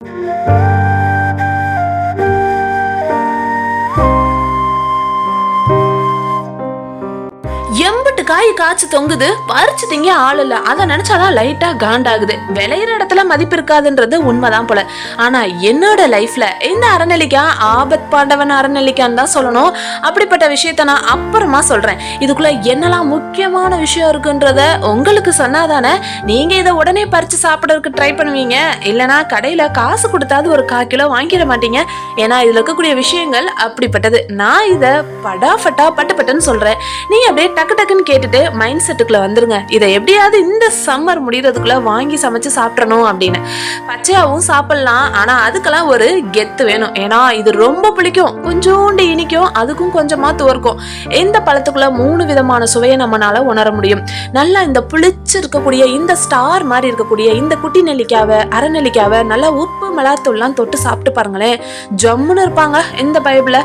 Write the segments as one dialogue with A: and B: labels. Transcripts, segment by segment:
A: Música காய் காய்ச்சி தொங்குது பறிச்சு திங்க ஆள் இல்ல. அதை நினைச்சாதான் லைட்டா காண்டாகுது. விளையிற இடத்துல மதிப்பு இருக்காதுன்றது உண்மைதான் போல. ஆனா என்னோட லைஃப்ல இந்த அறநெல்லிக்காய் ஆபத் பாண்டவன் அறநெல்லிக்கான்னு தான் சொல்லணும். அப்படிப்பட்ட விஷயத்த நான் அப்புறமா சொல்றேன். இதுக்குள்ள என்னெல்லாம் முக்கியமான விஷயம் இருக்குன்றத உங்களுக்கு சொன்னாதானே? நீங்க இதை உடனே பறிச்சு சாப்பிடறதுக்கு ட்ரை பண்ணுவீங்க. இல்லைன்னா கடையில காசு கொடுத்தாவது ஒரு கால் கிலோ வாங்கிட மாட்டீங்க. ஏன்னா இதுல இருக்கக்கூடிய விஷயங்கள் அப்படிப்பட்டது. நான் இதை படாஃபட்டா பட்டு பட்டுன்னு சொல்றேன். நீங்க அப்படியே டக்கு டக்குன்னு கேட்டு கேட்டுட்டு மைண்ட் செட்டுக்குள்ள வந்துருங்க. இதை எப்படியாவது இந்த சம்மர் முடியறதுக்குள்ள வாங்கி சமைச்சு சாப்பிடணும் அப்படின்னு. பச்சையாவும் சாப்பிடலாம். ஆனா அதுக்கெல்லாம் ஒரு கெத்து வேணும். ஏன்னா இது ரொம்ப பிடிக்கும் கொஞ்சோண்டு இனிக்கும். அதுக்கும் கொஞ்சமா துவர்க்கும். இந்த பழத்துக்குள்ள மூணு விதமான சுவையை நம்மளால உணர முடியும்? நல்லா இந்த புளிச்சு இருக்கக்கூடிய இந்த ஸ்டார் மாதிரி இருக்கக்கூடிய இந்த குட்டி நெல்லிக்காவை அரைநெல்லிக்காவை நல்லா உப்பு மிளகாத்தூள்லாம் தொட்டு சாப்பிட்டு பாருங்களேன். ஜம்முன்னு இருப்பாங்க இந்த பைபிள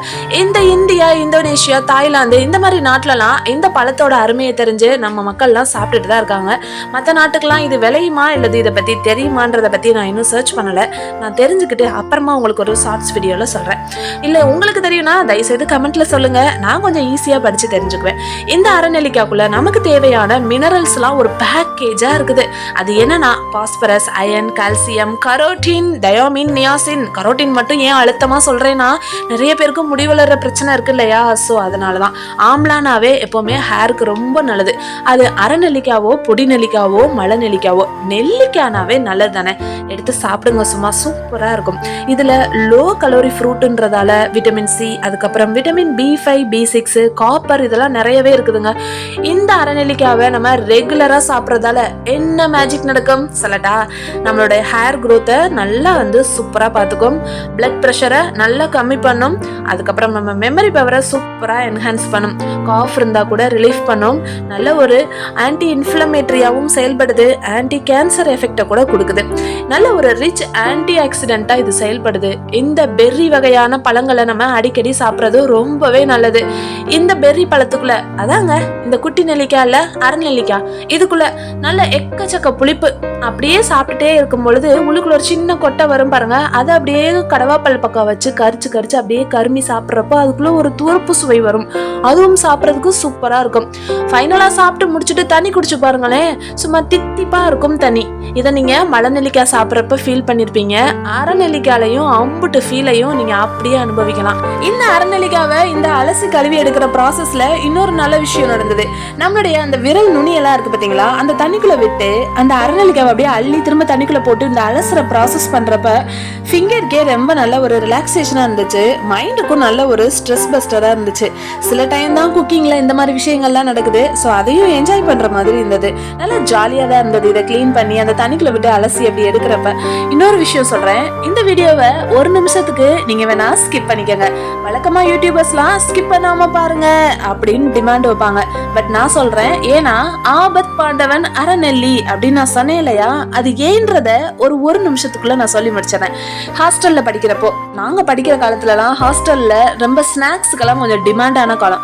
A: இந்த இந்தியா இந்தோனேஷியா தாய்லாந்து இந்த மாதிரி நாட்டிலலாம் இந்த பழத்தோட அருமையை தெரிஞ்சு நம்ம மக்கள்லாம் சாப்பிட்டுட்டு தான் இருக்காங்க. மற்ற நாட்டுக்கெல்லாம் இது விளையுமா? இல்லது இதை பற்றி தெரியுமான்றதை பற்றி நான் இன்னும் சர்ச் பண்ணலை. நான் தெரிஞ்சுக்கிட்டு அப்புறமா உங்களுக்கு ஒரு ஷார்ட்ஸ் வீடியோவில் சொல்கிறேன் இல்லை உங்களுக்கு தெரியும்னா தயவுசெய்து கமெண்ட்டில் சொல்லுங்கள் நான் கொஞ்சம் ஈஸியாக படித்து தெரிஞ்சுக்குவேன். இந்த அறநெல்லிக்காக்குள்ள நமக்கு தேவையான மினரல்ஸ்லாம் ஒரு பேக்கேஜாக இருக்குது. அது என்னன்னா phosphorus iron calcium carotene thiamine niacin carotene மட்டும் ஏன் அழுத்தமாக சொல்கிறேன்னா நிறைய பேருக்கு முடி பிரச்சனை இருக்கு இல்லையா? ஸோ அதனால தான் ஆம்லானாவே எப்போவுமே ஹேருக்கு ரொம்ப ரொம்ப நல்லது. அது அரை நெல்லிக்காவோ பொடி நெல்லிக்காவோ மலை நெல்லிக்காவோ நெல்லிக்காய்னாவே நல்லது தானே? எடுத்து சாப்பிடுங்க சும்மா சூப்பராக இருக்கும். இதில் லோ கலோரி ஃப்ரூட்டுன்றதால விட்டமின் சி அதுக்கப்புறம் vitamin B five B six copper இதெல்லாம் நிறையவே இருக்குதுங்க. இந்த அரைநெல்லிக்காவை நம்ம ரெகுலராக சாப்பிட்றதால என்ன மேஜிக் நடக்கும்? சொல்லட்டா நம்மளோட ஹேர் க்ரோத்தை நல்லா வந்து சூப்பராக பார்த்துக்கும். பிளட் ப்ரெஷரை நல்லா கம்மி பண்ணும். அதுக்கப்புறம் நம்ம மெமரி பவரை சூப்பராக என்ஹான்ஸ் பண்ணும். காஃப் இருந்தால் கூட ரிலீஃப் பண்ணும். நல்ல ஒரு ஆன்டி இன்ஃப்ளமேட்டரியாகவும் செயல்படுது ஆன்டி கேன்சர் எஃபெக்டை கூட கொடுக்குது. நல்ல ஒரு ரிச் ஆன்டி ஆக்சிடென்ட்டாக இது செயல்படுது. இந்த பெர்ரி வகையான பழங்களை நம்ம அடிக்கடி சாப்பிட்றது ரொம்பவே நல்லது. இந்த பெர்ரி பழத்துக்குள்ள அதாங்க இந்த குட்டி நெல்லிக்காய் இல்லை அரை நெல்லிக்காய் இதுக்குள்ள நல்ல எக்கச்சக்க புளிப்பு. அப்படியே சாப்பிட்டுட்டே இருக்கும் பொழுது உள்ளுக்குள்ள ஒரு சின்ன கொட்டை வரும் பாருங்க. அதை அப்படியே கடவாப்பல் பக்கம் வச்சு கரிச்சு கரிச்சு அப்படியே கருமி சாப்பிட்றப்போ அதுக்குள்ள ஒரு துவர்ப்பு சுவை வரும். அதுவும் சாப்பிட்றதுக்கு சூப்பராக இருக்கும். ஃபைனலாக சாப்பிட்டு முடிச்சுட்டு தண்ணி குடிச்சு பாருங்களேன். சும்மா தித்திப்பாக இருக்கும் தண்ணி. இதை நீங்கள் மலை நெல்லிக்காய் சாப்பிட்றப்ப ஃபீல் பண்ணியிருப்பீங்க அறநெல்லிக்காலையும் அம்புட்டு ஃபீலையும் நீங்கள் அப்படியே அனுபவிக்கலாம். இந்த அரை இந்த அலசி கழுவி எடுக்கிற ப்ராசஸில் இன்னொரு நல்ல விஷயம் நடந்தது. நம்மளுடைய அந்த விரல் நுனியெல்லாம் இருக்குது பார்த்தீங்களா அந்த தண்ணிக்குள்ளே விட்டு அந்த அரை அப்படியே அள்ளி திரும்ப தண்ணிக்குள்ளே போட்டு இந்த அலசுற ப்ராசஸ் பண்ணுறப்ப ஃபிங்கருக்கே ரொம்ப நல்ல ஒரு ரிலாக்ஸேஷனாக இருந்துச்சு. மைண்டுக்கும் நல்ல ஒரு ஸ்ட்ரெஸ் பஸ்டராக இருந்துச்சு. சில டைம் தான் குக்கிங்கில் இந்த மாதிரி விஷயங்கள்லாம் நடக்குது. ஸோ அதையும் என்ஜாய் பண்ணுற மாதிரி இருந்தது. நல்லா ஜாலியாக தான் இருந்தது. இதை க்ளீன் பண்ணி அந்த தண்ணிக்குள்ள விட்டு அலசி அப்படி எடுக்கிறப்ப. இன்னொரு விஷயம் சொல்கிறேன் இந்த வீடியோவை ஒரு நிமிஷத்துக்கு நீங்கள் வேணால் ஸ்கிப் பண்ணிக்கோங்க. வழக்கமாக யூடியூபர்ஸ்லாம் ஸ்கிப் பண்ணாமல் பாருங்க அப்படின்னு டிமாண்ட் வைப்பாங்க. பட் நான் சொல்கிறேன் ஏன்னா ஆபத் பாண்டவன் அறநெல்லி அப்படின்னு நான் சொன்னேன் இல்லையா? அது ஏன்றத ஒரு ஒரு நிமிஷத்துக்குள்ளே நான் சொல்லி முடிச்சிடறேன். ஹாஸ்டலில் படிக்கிறப்போ நாங்கள் படிக்கிற காலத்துலலாம் ஹாஸ்டலில் ரொம்ப ஸ்நாக்ஸுக்கெல்லாம் கொஞ்சம் டிமாண்டான காலம்.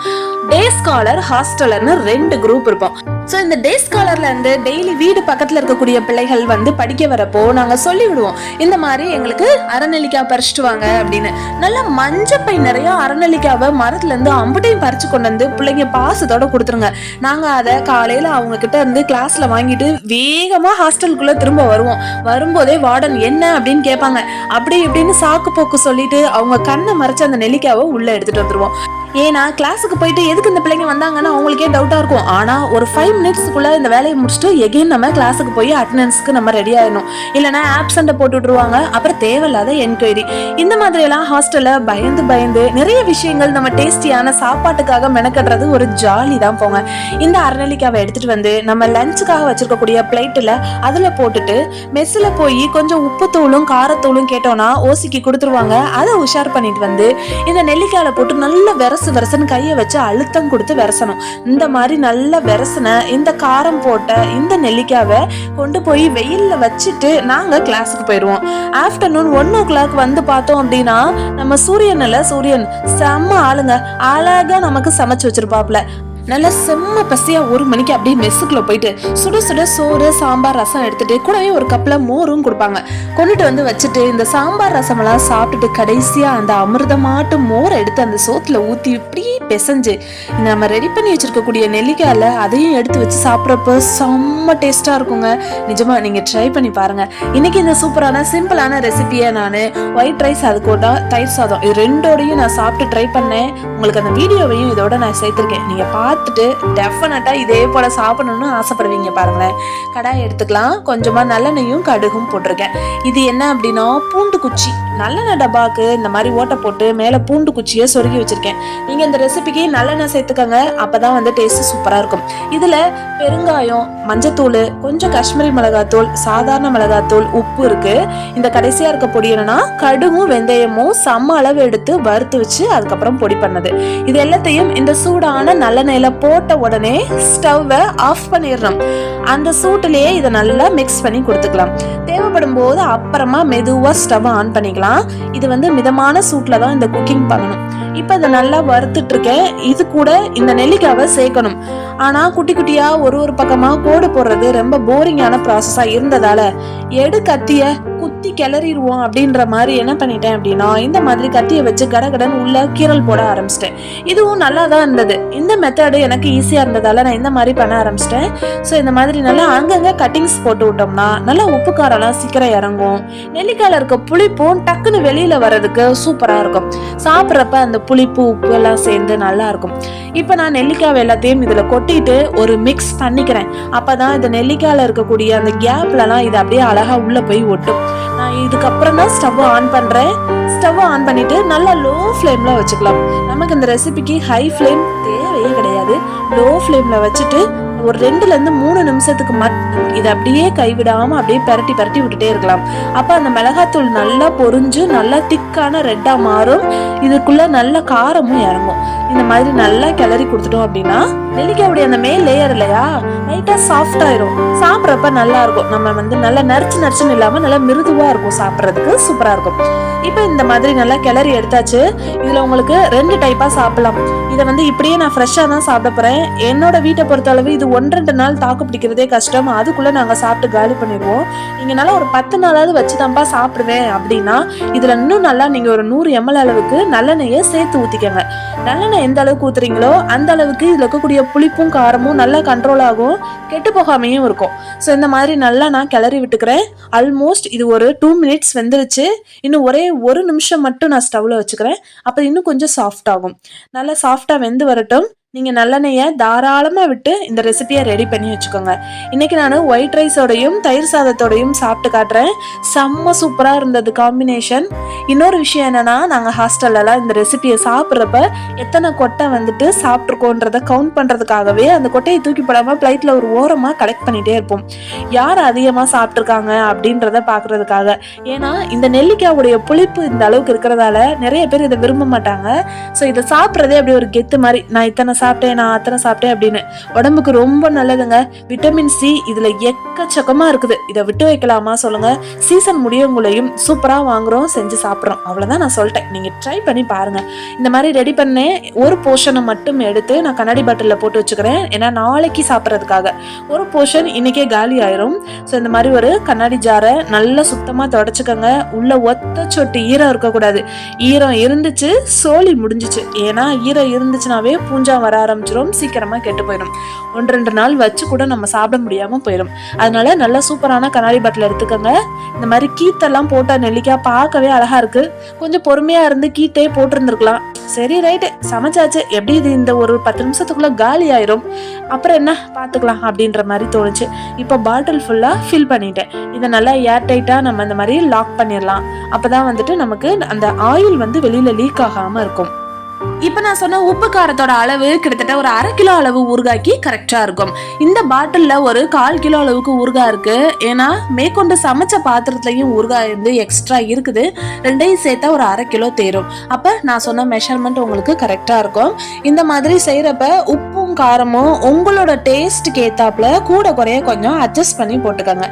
A: டே ஸ்காலர் ஹாஸ்டலர்னு ரெண்டு குரூப் இருப்போம் ஸோ இந்த டே ஸ்காலர்ல இருந்து டெய்லி வீடு பக்கத்தில் இருக்கக்கூடிய பிள்ளைகள் வந்து படிக்க வரப்போ நாங்கள் சொல்லிவிடுவோம் இந்த மாதிரி எங்களுக்கு அறநெல்லிக்காய் பறிச்சுட்டு வாங்க அப்படின்னு. நல்லா மஞ்சப்பை நிறைய அறநெல்லிக்காவை மரத்துலேருந்து அம்புட்டையும் பறிச்சு கொண்டு வந்து பிள்ளைங்க பாசத்தோட கொடுத்துருங்க. நாங்கள் அதை காலையில் அவங்க கிட்ட இருந்து கிளாஸில் வாங்கிட்டு வேகமாக ஹாஸ்டலுக்குள்ளே திரும்ப வருவோம். வரும்போதே வார்டன் என்ன? அப்படின்னு கேட்பாங்க. அப்படி இப்படின்னு சாக்கு போக்கு சொல்லிட்டு அவங்க கண்ணை மறைச்சு அந்த நெல்லிக்காவை உள்ளே எடுத்துகிட்டு வந்துருவோம். ஏன்னா கிளாஸுக்கு போயிட்டு எதுக்கு இந்த பிள்ளைங்க வந்தாங்கன்னா அவங்களுக்கே டவுட்டாக இருக்கும். ஆனால் ஒரு ஃபைவ் மினிட்ஸ்க்குள்ளே இந்த வேலையை முடிச்சுட்டு எகைன் நம்ம கிளாஸுக்கு போய் அட்டண்டன்ஸ்க்கு நம்ம ரெடி ஆயிடணும். இல்லைன்னா ஆப்சண்ட்டை போட்டு விட்ருவாங்க அப்புறம் தேவையில்லாத என்கொயரி இந்த மாதிரியெல்லாம் ஹாஸ்டலில் பயந்து பயந்து நிறைய விஷயங்கள் நம்ம டேஸ்டியான சாப்பாட்டுக்காக மெனக்கட்டுறது ஒரு ஜாலி தான் போங்க. இந்த அரநெல்லிக்காவை எடுத்துகிட்டு வந்து நம்ம லஞ்சுக்காக வச்சுருக்கக்கூடிய பிளேட்டில் அதில் போட்டுட்டு மெஸ்ஸில் போய் கொஞ்சம் உப்புத்தூளும் காரத்தூளும் கேட்டோம்னா ஓசிக்கு கொடுத்துருவாங்க. அதை உஷார் பண்ணிட்டு வந்து இந்த நெல்லிக்காயில் போட்டு நல்ல விரசு விரசன்னு கையை வச்சு அழுத்தம் கொடுத்து விரசணும். இந்த மாதிரி நல்ல விரசனை இந்த காரம் போட்ட இந்த நெல்லிக்காவை கொண்டு போய் வெயில்ல வச்சுட்டு நாங்கள் கிளாஸுக்கு போயிடுவோம் ஆஃப்டர்நூன் ஒன் ஓ கிளாக் வந்து பார்த்தோம் அப்படின்னா நம்ம சூரியன் சூரியன் செம்ம ஆளுங்க. அழகா நமக்கு சமைச்சு வச்சிருப்பாப்ல நல்லா செம்ம பசியா ஒரு மணிக்கு அப்படியே மெஸ்ஸுக்குள்ள போயிட்டு சுட சுட சோறு சாம்பார் ரசம் எடுத்துட்டு கூடவே ஒரு கப்ல மோரும் கொடுப்பாங்க. கொண்டுட்டு வந்து வச்சுட்டு இந்த சாம்பார் ரசம் எல்லாம் சாப்பிட்டுட்டு கடைசியா அந்த அமிர்தமாட்டு மோரை எடுத்து அந்த சோத்துல ஊத்தி இப்படி பிசைஞ்சு நம்ம ரெடி பண்ணி வச்சிருக்கக்கூடிய நெல்லிக்காயில அதையும் எடுத்து வச்சு சாப்பிட்றப்ப செம்ம டேஸ்டா இருக்குங்க. நிஜமா நீங்க ட்ரை பண்ணி பாருங்க. இன்னைக்கு இந்த சூப்பரான சிம்பிளான ரெசிபியை நான் ஒயிட் ரைஸ் அது கூட தயிர் சாதம். இது ரெண்டோடையும் நான் சாப்பிட்டு ட்ரை பண்ணேன். உங்களுக்கு அந்த வீடியோவையும் இதோட நான் சேர்த்துருக்கேன். நீங்க பார்த்துட்டு டெஃபினட்டாக இதே போல் சாப்பிடணும்னு ஆசைப்படுவீங்க பாருங்களேன். கடாய் எடுத்துக்கலாம். கொஞ்சமாக நல்லெண்ணெயும் கடுகும் போட்டிருக்கேன். இது என்ன அப்படின்னா பூண்டு குச்சி. நல்லெண்ணெய் டப்பாக்கு இந்த மாதிரி ஓட்டை போட்டு மேலே பூண்டு குச்சியை சொருகி வச்சிருக்கேன். நீங்கள் இந்த ரெசிபிக்கு நல்லெண்ணெய் சேர்த்துக்கங்க. அப்பதான் வந்து டேஸ்ட்டு சூப்பராக இருக்கும். இதில் பெருங்காயம் மஞ்சத்தூள் கொஞ்சம் காஷ்மீரி மிளகாத்தூள் சாதாரண மிளகாத்தூள் உப்பு இருக்குது இந்த கடைசியாக இருக்க பொடி என்னன்னா கடுகும் வெந்தயமும் சம அளவு எடுத்து வறுத்து வச்சு அதுக்கப்புறம் பொடி பண்ணது. இது எல்லாத்தையும் இந்த சூடான நல்லெண்ணெயில் போட்ட உடனே ஸ்டவ்வை ஆஃப் பண்ணிடணும் அந்த சூட்டிலேயே இதை நல்லா மிக்ஸ் பண்ணி கொடுத்துக்கலாம். தேவைப்படும் போது அப்புறமா மெதுவாக ஸ்டவ் ஆன் பண்ணிக்கலாம். இது வந்து மிதமான சூட்டில் தான் இந்த குக்கிங் பண்ணணும். இப்போ இதை நல்லா வறுத்துட்டு இருக்கேன். இது கூட இந்த நெல்லிக்காவை சேர்க்கணும். ஆனால் குட்டி குட்டியாக ஒரு ஒரு பக்கமாக கோடு போடுறது ரொம்ப போரிங்கான ப்ராசஸாக இருந்ததால் எடு கத்திய குத்தி கிளறிடுவோம் அப்படின்ற மாதிரி என்ன பண்ணிட்டேன் அப்படின்னா இந்த மாதிரி கத்தியை வச்சு கடகடன் உள்ள கீரல் போட ஆரம்பிச்சிட்டேன். இதுவும் நல்லா தான் இருந்தது. இந்த மெத்தடு எனக்கு ஈஸியா இருந்ததால நான் இந்த மாதிரி பண்ண ஆரம்பிச்சிட்டேன். ஸோ இந்த மாதிரி நல்லா அங்கங்க கட்டிங்ஸ் போட்டு விட்டோம்னா நல்லா உப்பு காரம்லாம் சீக்கிரம் இறங்கும். நெல்லிக்காயில் இருக்க புளிப்பும் டக்குன்னு வெளியில வர்றதுக்கு சூப்பரா இருக்கும். சாப்பிட்றப்ப அந்த புளிப்பு உப்பு எல்லாம் சேர்ந்து நல்லா இருக்கும். இப்போ நான் நெல்லிக்காய் எல்லாத்தையும் இதில் கொட்டிட்டு ஒரு மிக்ஸ் பண்ணிக்கிறேன். அப்பதான் இந்த நெல்லிக்காயில் இருக்கக்கூடிய அந்த கேப்லலாம் இது அப்படியே அழகாக உள்ளே போய் ஒட்டும். இதுக்கப்புறம் தான் ஸ்டவ் ஆன் பண்ணுறேன் ஸ்டவ் ஆன் பண்ணிவிட்டு நல்லா லோ ஃப்ளேமில் வச்சுக்கலாம். நமக்கு இந்த ரெசிபிக்கு ஹை ஃப்ளேம் தேவையே கிடையாது. லோ ஃப்ளேமில் வச்சுட்டு ஒரு ரெண்டுலேருந்து மூணு நிமிஷத்துக்கு மட்டும் இதை அப்படியே கைவிடாமல் அப்படியே பரட்டி பரட்டி விட்டுட்டே இருக்கலாம். அப்போ அந்த மிளகாத்தூள் நல்லா பொரிஞ்சு நல்லா திக்கான ரெட்டாக மாறும். இதுக்குள்ளே நல்ல காரமும் இறங்கும். இந்த மாதிரி நல்லா கிளறி கொடுத்துட்டோம் அப்படின்னா நெல்லிக்காயுடைய அந்த மேல் லேயர் இல்லையா லைட்டாக சாஃப்ட் ஆயிரும். சாப்பிட்றப்ப நல்லா இருக்கும். நம்ம வந்து நல்லா நரிச்சு நரிச்சுன்னு இல்லாமல் நல்லா மிருதுவாக இருக்கும் சாப்பிட்றதுக்கு சூப்பராக இருக்கும். இப்போ இந்த மாதிரி நல்லா கிளறி எடுத்தாச்சு. இதில் உங்களுக்கு ரெண்டு டைப்பாக சாப்பிடலாம். இதை வந்து இப்படியே நான் ஃப்ரெஷ்ஷாக தான் சாப்பிட போகிறேன் என்னோட வீட்டை பொறுத்தளவு இது ஒன்று ரெண்டு நாள் தாக்கு பிடிக்கிறதே கஷ்டம். அதுக்குள்ளே நாங்கள் சாப்பிட்டு காலி பண்ணிடுவோம். நீங்க நல்லா ஒரு பத்து நாளாவது வச்சு தான்ப்பா சாப்பிடுவேன் அப்படின்னா இதில் இன்னும் நல்லா நீங்கள் ஒரு நூறு எம்எல் அளவுக்கு நல்லெண்ணெயை சேர்த்து ஊற்றிக்கோங்க நல்லெண்ணெய் எந்த அளவுக்கு ஊத்துறீங்களோ அந்த அளவுக்கு இதுல இருக்கக்கூடிய புளிப்பும் காரமும் நல்லா கண்ட்ரோல் ஆகும். கெட்டு போகாமையும் இருக்கும். ஸோ இந்த மாதிரி நல்லா நான் கிளறி விட்டுக்கிறேன். ஆல்மோஸ்ட் இது ஒரு டூ மினிட்ஸ் வெந்துருச்சு. இன்னும் ஒரே ஒரு நிமிஷம் மட்டும் நான் ஸ்டவ்ல வச்சுக்கிறேன். அப்போ இன்னும் கொஞ்சம் சாஃப்ட் ஆகும். நல்லா சாஃப்டா வெந்து வரட்டும். நீங்கள் நல்லெண்ணெயை தாராளமாக விட்டு இந்த ரெசிபியை ரெடி பண்ணி வச்சுக்கோங்க. இன்னைக்கு நான் ஒயிட் ரைஸோடையும் தயிர் சாதத்தோடையும் சாப்பிட்டு காட்டுறேன். செம்ம சூப்பராக இருந்தது காம்பினேஷன் இன்னொரு விஷயம் என்னென்னா நாங்கள் ஹாஸ்டல்லலாம் இந்த ரெசிபியை சாப்பிட்றப்ப எத்தனை கொட்டை வந்துட்டு சாப்பிட்ருக்கோன்றதை கவுண்ட் பண்ணுறதுக்காகவே அந்த கொட்டையை தூக்கி போடாமல் பிளைட்ல ஒரு ஓரமாக கலெக்ட் பண்ணிகிட்டே இருப்போம். யார் அதிகமாக சாப்பிட்ருக்காங்க அப்படின்றத பார்க்குறதுக்காக ஏன்னா இந்த நெல்லிக்காவுடைய புளிப்பு இந்த அளவுக்கு இருக்கிறதால நிறைய பேர் இதை விரும்ப மாட்டாங்க. ஸோ இதை சாப்பிட்றதே அப்படி ஒரு கெத்து மாதிரி. நான் இத்தனை சாப்பிட்டேன் நான் அத்தனை சாப்பிட்டேன் அப்படின்னு. உடம்புக்கு ரொம்ப நல்லதுங்க. விட்டமின் சி இதுல எக்கச்சக்கமா இருக்குது. இதை விட்டு வைக்கலாமா சொல்லுங்க. சீசன் முடியவங்களையும் சூப்பரா வாங்குறோம் செஞ்சு சாப்பிட்றோம். அவ்வளவுதான் நான் சொல்லிட்டேன். நீங்க ட்ரை பண்ணி பாருங்க. இந்த மாதிரி ரெடி பண்ணேன். ஒரு போர்ஷனை மட்டும் எடுத்து நான் கண்ணாடி பாட்டிலில் போட்டு வச்சுக்கிறேன். ஏன்னா நாளைக்கு சாப்பிட்றதுக்காக. ஒரு போர்ஷன் இன்னைக்கே காலி ஆயிரும். ஸோ இந்த மாதிரி ஒரு கண்ணாடி ஜாரை நல்லா சுத்தமாக தொடச்சிக்கோங்க. உள்ள ஒத்த சொட்டு ஈரம் இருக்கக்கூடாது. ஈரம் இருந்துச்சு சோழி முடிஞ்சிச்சு. ஏன்னா ஈரம் இருந்துச்சுனாவே பூஞ்சா வர ஆரம்பிச்சிடும் சீக்கிரமாக கெட்டு போயிடும் ஒன்று ரெண்டு நாள் வச்சு கூட நம்ம சாப்பிட முடியாமல் போயிடும் அதனால நல்லா சூப்பரான கண்ணாடி பாட்டில் எடுத்துக்கோங்க. இந்த மாதிரி கீத்தெல்லாம் போட்ட நெல்லிக்காய் பார்க்கவே அழகாக இருக்குது கொஞ்சம் பொறுமையாக இருந்து கீத்தே போட்டிருந்துருக்கலாம். சரி ரைட்டு. சமைச்சாச்சு. எப்படி இது இந்த ஒரு பத்து நிமிஷத்துக்குள்ளே காலி ஆயிரும்? அப்புறம் என்ன? பார்த்துக்கலாம் அப்படின்ற மாதிரி தோணுச்சு. இப்போ பாட்டில் ஃபுல்லாக ஃபில் பண்ணிட்டேன். இதை நல்லா ஏர் டைட்டாக நம்ம இந்த மாதிரி லாக் பண்ணிடலாம். அப்பதான் வந்துட்டு நமக்கு அந்த ஆயில் வந்து வெளியில் லீக் ஆகாமல் இருக்கும். இப்போ நான் சொன்ன உப்பு காரத்தோட அளவு கிட்டத்தட்ட ஒரு அரை கிலோ அளவு ஊறுகாய்க்கு கரெக்டாக இருக்கும். இந்த பாட்டிலில் ஒரு கால் கிலோ அளவுக்கு ஊறுகாய் இருக்கு. ஏன்னா மேற்கொண்டு சமைச்ச பாத்திரத்துலையும் ஊறுகாய் வந்து எக்ஸ்ட்ரா இருக்குது. ரெண்டையும் சேர்த்தா ஒரு அரை கிலோ தேரும். அப்போ நான் சொன்ன மெஷர்மெண்ட் உங்களுக்கு கரெக்டாக இருக்கும். இந்த மாதிரி செய்யறப்ப உப்பும் காரமும் உங்களோட டேஸ்ட்டுக்கு ஏற்றாப்புல கூட குறைய கொஞ்சம் அட்ஜஸ்ட் பண்ணி போட்டுக்கோங்க.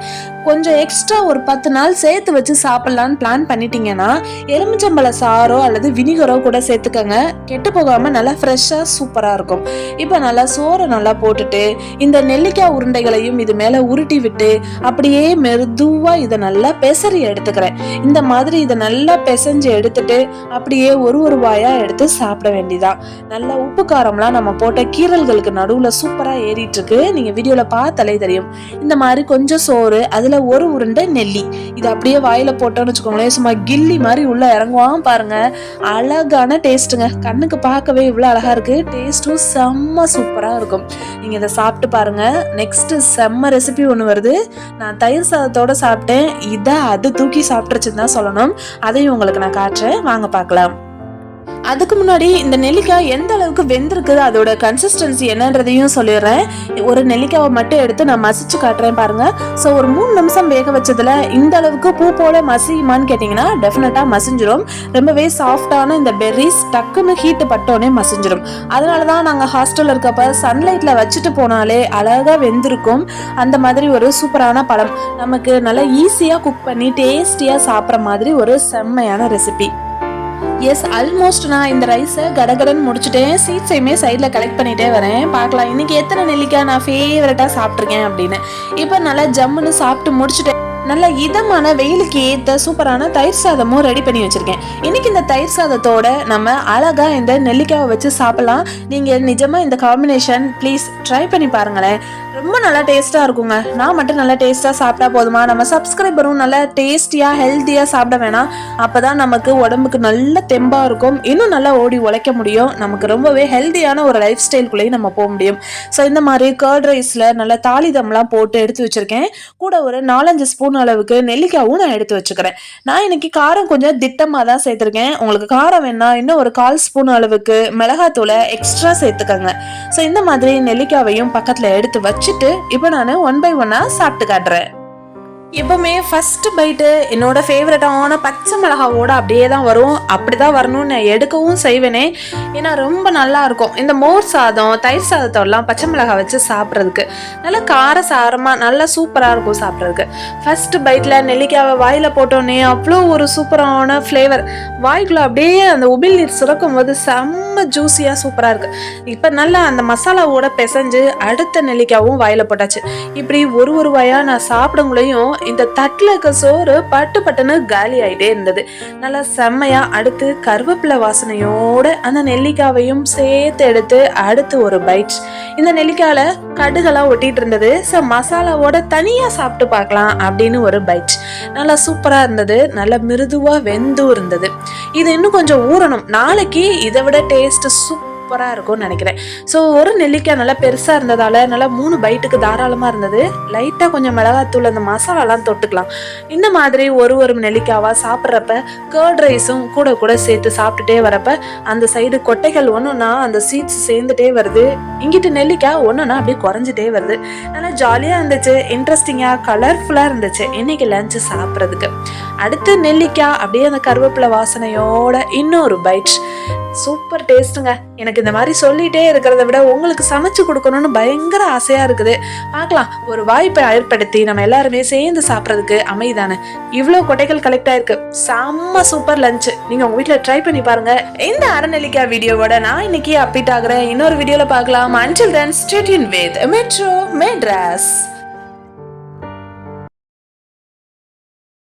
A: கொஞ்சம் எக்ஸ்ட்ரா ஒரு பத்து நாள் சேர்த்து வச்சு சாப்பிட்லான்னு பிளான் பண்ணிட்டீங்கன்னா எலுமிச்சம்பழ சாறோ அல்லது வினிகரோ கூட சேர்த்துக்கோங்க. கெட்ட கெட்டு போகாமல் நல்லா ஃப்ரெஷ்ஷாக சூப்பராக இருக்கும். இப்போ நல்லா சோறை நல்லா போட்டுட்டு இந்த நெல்லிக்காய் உருண்டைகளையும் இது மேலே உருட்டி விட்டு அப்படியே மெதுவாக இதை நல்லா பெசறி எடுத்துக்கிறேன். இந்த மாதிரி இதை நல்லா பெசஞ்சு எடுத்துட்டு அப்படியே ஒரு ஒரு வாயாக எடுத்து சாப்பிட வேண்டியதான் நல்லா உப்பு காரம்லாம் நம்ம போட்ட கீரல்களுக்கு நடுவில் சூப்பராக ஏறிட்டு இருக்கு நீங்கள் வீடியோவில் பார்த்தாலே தெரியும். இந்த மாதிரி கொஞ்சம் சோறு அதில் ஒரு உருண்டை நெல்லி. இது அப்படியே வாயில் போட்டோம்னு வச்சுக்கோங்களேன் சும்மா கில்லி மாதிரி உள்ளே இறங்குவான் பாருங்க. அழகான டேஸ்ட்டுங்க கண்ணுக்கு பார்க்கவே இவ்வளோ அழகாக இருக்குது டேஸ்ட்டும் செம்ம சூப்பராக இருக்கும். நீங்கள் இதை சாப்பிட்டு பாருங்கள் நெக்ஸ்ட்டு செம்ம ரெசிபி ஒன்று வருது. நான் தயிர் சாதத்தோட சாப்பிட்டேன். இதை அது தூக்கி சாப்பிட்டுருச்சுன்னு தான் சொல்லணும். அதையும் உங்களுக்கு நான் காட்டுறேன். வாங்க பார்க்கலாம். அதுக்கு முன்னாடி இந்த நெல்லிக்காய் எந்த அளவுக்கு வெந்திருக்குது அதோட கன்சிஸ்டன்சி என்னன்றதையும் சொல்லிடுறேன். ஒரு நெல்லிக்காவை மட்டும் எடுத்து நான் மசிச்சு காட்டுறேன் பாருங்க. ஸோ ஒரு மூணு நிமிஷம் வேக வச்சதுல இந்த அளவுக்கு பூ போல மசியுமான்னு கேட்டிங்கன்னா டெஃபினட்டாக மசிஞ்சிடும் ரொம்பவே சாஃப்டான இந்த பெர்ரிஸ் டக்குன்னு ஹீட்டு பட்டோன்னே மசிஞ்சிடும் அதனால தான் நாங்கள் ஹாஸ்டலில் இருக்கப்ப சன்லைட்டில் வச்சுட்டு போனாலே அழகாக வெந்திருக்கும். அந்த மாதிரி ஒரு சூப்பரான பழம். நமக்கு நல்லா ஈஸியாக குக் பண்ணி டேஸ்டியாக சாப்பிட்ற மாதிரி ஒரு செம்மையான ரெசிபி எஸ் ஆல்மோஸ்ட் நான் இந்த ரைஸை கடகடன் முடிச்சுட்டேன். சீட்ஸையுமே சைடில் கலெக்ட் பண்ணிகிட்டே வரேன். பார்க்கலாம் இன்றைக்கி எத்தனை நெல்லிக்காய் நான் ஃபேவரட்டாக சாப்பிட்ருக்கேன் அப்படின்னு. இப்போ நல்லா ஜம்முன்னு சாப்பிட்டு முடிச்சுட்டேன். நல்ல இதமான வெயிலுக்கு ஏற்ற சூப்பரான தயிர் சாதமும் ரெடி பண்ணி வச்சுருக்கேன். இன்னைக்கு இந்த தயிர் சாதத்தோட நம்ம அழகாக இந்த நெல்லிக்காயை வச்சு சாப்பிட்லாம். நீங்கள் நிஜமாக இந்த காம்பினேஷன் ப்ளீஸ் ட்ரை பண்ணி பாருங்களேன். ரொம்ப நல்லா டேஸ்ட்டாக இருக்குங்க. நான் மட்டும் நல்லா டேஸ்ட்டாக சாப்பிட்டா போதுமா? நம்ம சப்ஸ்கிரைபரும் நல்லா டேஸ்டியாக ஹெல்த்தியாக சாப்பிட வேணாம். அப்போ தான் நமக்கு உடம்புக்கு நல்ல தெம்பாக இருக்கும். இன்னும் நல்லா ஓடி உழைக்க முடியும். நமக்கு ரொம்பவே ஹெல்த்தியான ஒரு லைஃப் ஸ்டைல்குள்ளேயும் நம்ம போக முடியும். ஸோ இந்த மாதிரி கர்ட் ரைஸில் நல்ல தாளிதம்லாம் போட்டு எடுத்து வச்சுருக்கேன். கூட ஒரு நாலஞ்சு ஸ்பூன் அளவுக்கு நெல்லிக்காவும் நான் எடுத்து வச்சுக்கிறேன். நான் இன்னைக்கு காரம் கொஞ்சம் திட்டமாக தான் சேர்த்துருக்கேன். உங்களுக்கு காரம் வேணா இன்னும் ஒரு கால் ஸ்பூன் அளவுக்கு மிளகாத்தூளை எக்ஸ்ட்ரா சேர்த்துக்கோங்க. ஸோ இந்த மாதிரி நெல்லிக்காவையும் பக்கத்தில் எடுத்து வச்சுட்டு இப்போ நான் ஒன் பை ஒன்னாக சாப்பிட்டு காட்டுறேன். எப்பவுமே ஃபர்ஸ்ட் பைட்டு என்னோட ஃபேவரட்டான பச்சை மிளகாவோட அப்படியே தான் வரும். அப்படி தான் வரணும்னு நான் எடுக்கவும் செய்வேனே. ஏன்னா ரொம்ப நல்லா இருக்கும். இந்த மோர் சாதம் தயிர் சாதத்தோடலாம் பச்சை மிளகா வச்சு சாப்பிட்றதுக்கு. நல்லா கார சாரமாக நல்லா சூப்பராக இருக்கும் சாப்பிட்றதுக்கு. ஃபர்ஸ்ட் பைட்டில் நெல்லிக்காவை வாயில் போட்டோன்னே அவ்வளோ ஒரு சூப்பரான ஃப்ளேவர் வாய்க்குள்ள அப்படியே அந்த உபில் நீர் சுரக்கும் போது செம்ம ஜூஸியாக சூப்பராக இருக்குது இப்போ நல்லா அந்த மசாலாவோட பிசைஞ்சு அடுத்த நெல்லிக்காவும் வாயில் போட்டாச்சு. இப்படி ஒரு ஒரு வாயாக நான் சாப்பிடுங்களையும் இந்த தட்டில் இருக்க சோறு பட்டு பட்டுன்னு காலி ஆயிட்டே இருந்தது. நல்லா செம்மையா அடுத்து கருவேப்பிலை வாசனையோட அந்த நெல்லிக்காவையும் சேர்த்து எடுத்து அடுத்து ஒரு பைட் இந்த நெல்லிக்காயில கடுகெல்லாம் ஒட்டிட்டு இருந்தது. ஸோ மசாலாவோட தனியா சாப்பிட்டு பார்க்கலாம் அப்படின்னு ஒரு பைட் நல்லா சூப்பரா இருந்தது. நல்லா மிருதுவா வெந்தும் இருந்தது. இது இன்னும் கொஞ்சம் ஊறணும். நாளைக்கு இதை விட டேஸ்ட் சூப்பர் சூப்பராக இருக்கும்னு நினைக்கிறேன். ஸோ ஒரு நெல்லிக்காய் நல்லா பெருசாக இருந்ததால் நல்லா மூணு பைட்டுக்கு தாராளமாக இருந்தது. லைட்டாக கொஞ்சம் மிளகாத்தூள் அந்த மசாலாலாம் தொட்டுக்கலாம். இந்த மாதிரி ஒரு ஒரு நெல்லிக்காவாக சாப்பிட்றப்ப கேர்ட் ரைஸும் கூட கூட சேர்த்து சாப்பிட்டுட்டே வரப்ப அந்த சைடு கொட்டைகள் ஒன்றுனா அந்த சீட்ஸ் சேர்ந்துட்டே வருது. இங்கிட்டு நெல்லிக்காய் ஒன்றுனா அப்படியே குறைஞ்சிட்டே வருது. நல்லா ஜாலியாக இருந்துச்சு இன்ட்ரெஸ்டிங்காக கலர்ஃபுல்லாக இருந்துச்சு. இன்றைக்கி லஞ்சு சாப்பிட்றதுக்கு. அடுத்து நெல்லிக்காய் அப்படியே அந்த கருவேப்பிலை வாசனையோட இன்னொரு பைட் சூப்பர் டேஸ்ட்டுங்க எனக்கு இந்த மாதிரி சொல்லிட்டே இருக்கிறத விட உங்களுக்கு சமைச்சு கொடுக்கணும்னு பயங்கர ஆசையா இருக்குது. பார்க்கலாம். ஒரு வாய்ப்பை ஏற்படுத்தி நம்ம எல்லாருமே சேர்ந்து சாப்பிட்றதுக்கு அமைதானே இவ்வளோ கொட்டைகள் கலெக்ட் ஆயிருக்கு. செம்ம சூப்பர் லஞ்சு நீங்கள் உங்கள் வீட்டில் ட்ரை பண்ணி பாருங்க. இந்த அறநெல்லிக்காய் வீடியோவோட நான் இன்னைக்கு அப்பிட் ஆகுறேன். இன்னொரு வீடியோவில் பார்க்கலாம். Until then stay tuned in with metro Madras